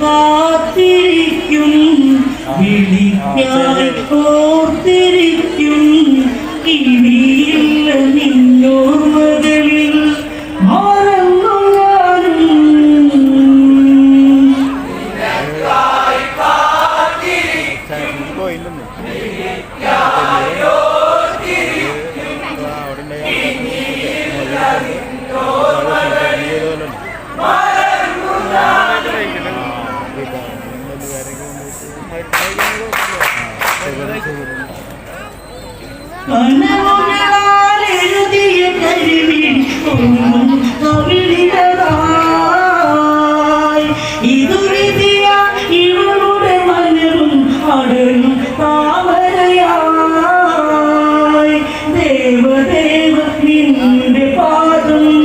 കാത്തിരിക്കും വിളിക്കായി ഓർത്തിരിക്കും ദേവദേവ നിന്റെ പാദം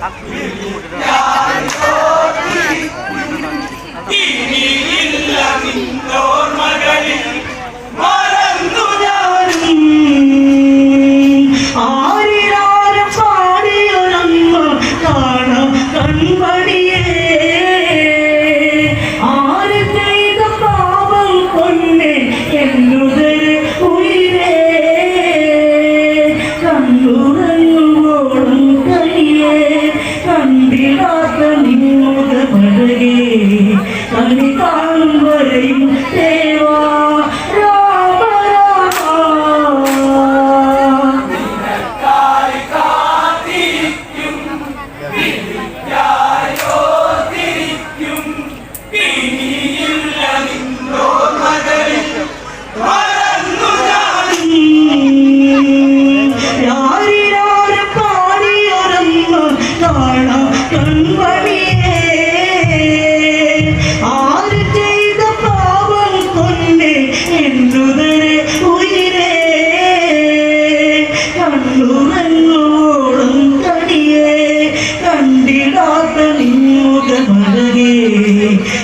থাকবে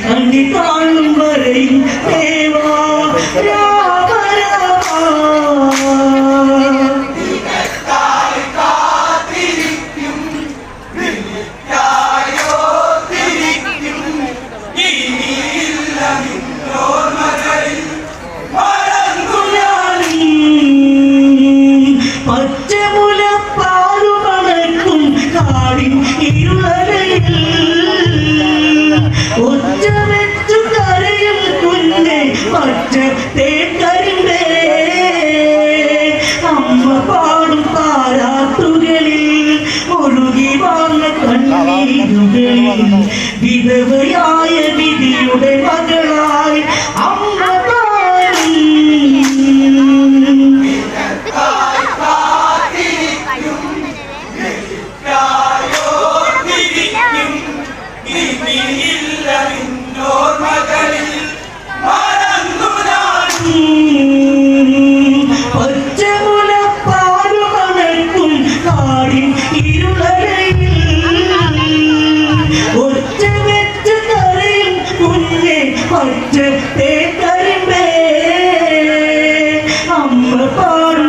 Nandito জীবন পার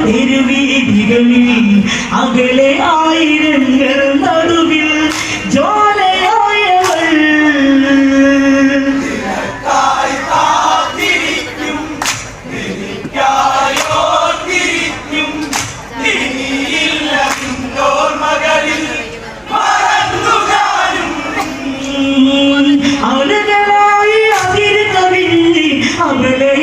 തെരുവീതികളിൽ അകലെ ആയിരങ്ങൾ നടുവിൽ ജോലയായവൾ അവളുകളായി അതിര് കവിഞ്ഞ് അവളെ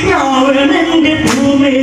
രാവണന്റെ ഭൂമി